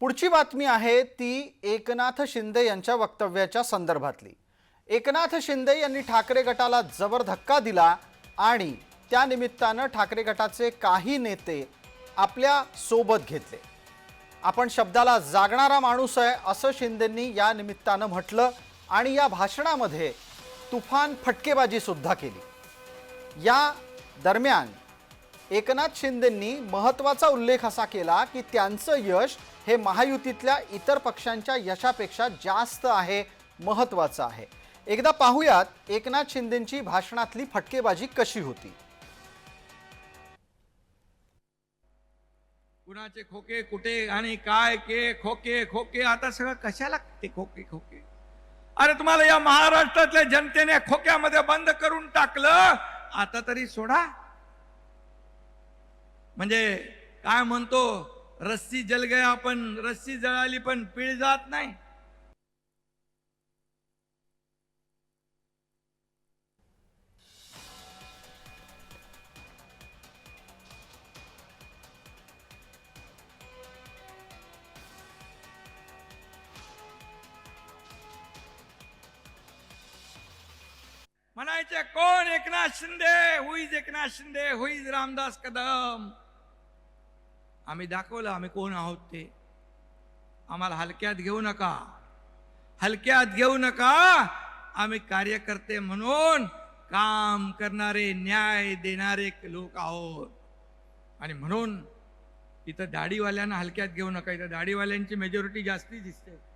पुढची बातमी आहे ती एकनाथ शिंदे यांच्या वक्तव्याच्या संदर्भातली. एकनाथ शिंदे यांनी ठाकरे गटाला जबर धक्का दिला आणि त्या निमित्तानं ठाकरे गटाचे काही नेते आपल्यासोबत घेतले. आपण शब्दाला जागणारा माणूस आहे असं शिंदेंनी या निमित्तानं म्हटलं आणि या भाषणामध्ये तुफान फटकेबाजीसुद्धा केली. या दरम्यान एकनाथ शिंदेंनी महत्त्वाचा उल्लेख असा केला की त्यांचं यश हे महायुतीतल्या इतर पक्षांच्या यशापेक्षा जास्त आहे महत्त्वाचं आहे. एकदा पाहूयात एकनाथ शिंदेंची भाषणातली फटकेबाजी कशी होती. कुणाचे खोके कुठे आणि काय के खोके खोके आता सगळं कशाला ते खोके खोके? अरे तुम्हाला या महाराष्ट्रातल्या जनतेने खोक्यामध्ये बंद करून टाकलं आता तरी सोडा. म्हणजे काय म्हणतो रस्सी जल गया पण रस्सी जळाली पण पिळ जात नाही. म्हणायचे कोण Eknath Shinde? Who is Eknath Shinde who is Ramdas Kadam. आम्ही दाखवलं आम्ही कोण आहोत ते? आम्हाला हलक्यात घेऊ नका. हलक्यात घेऊ नका. आम्ही कार्यकर्ते म्हणून काम करणारे न्याय देणारे लोक आहोत. आणि म्हणून इथं दाढीवाल्यांना हलक्यात घेऊ नका. इथं दाढीवाल्यांची मेजॉरिटी जास्ती दिसते.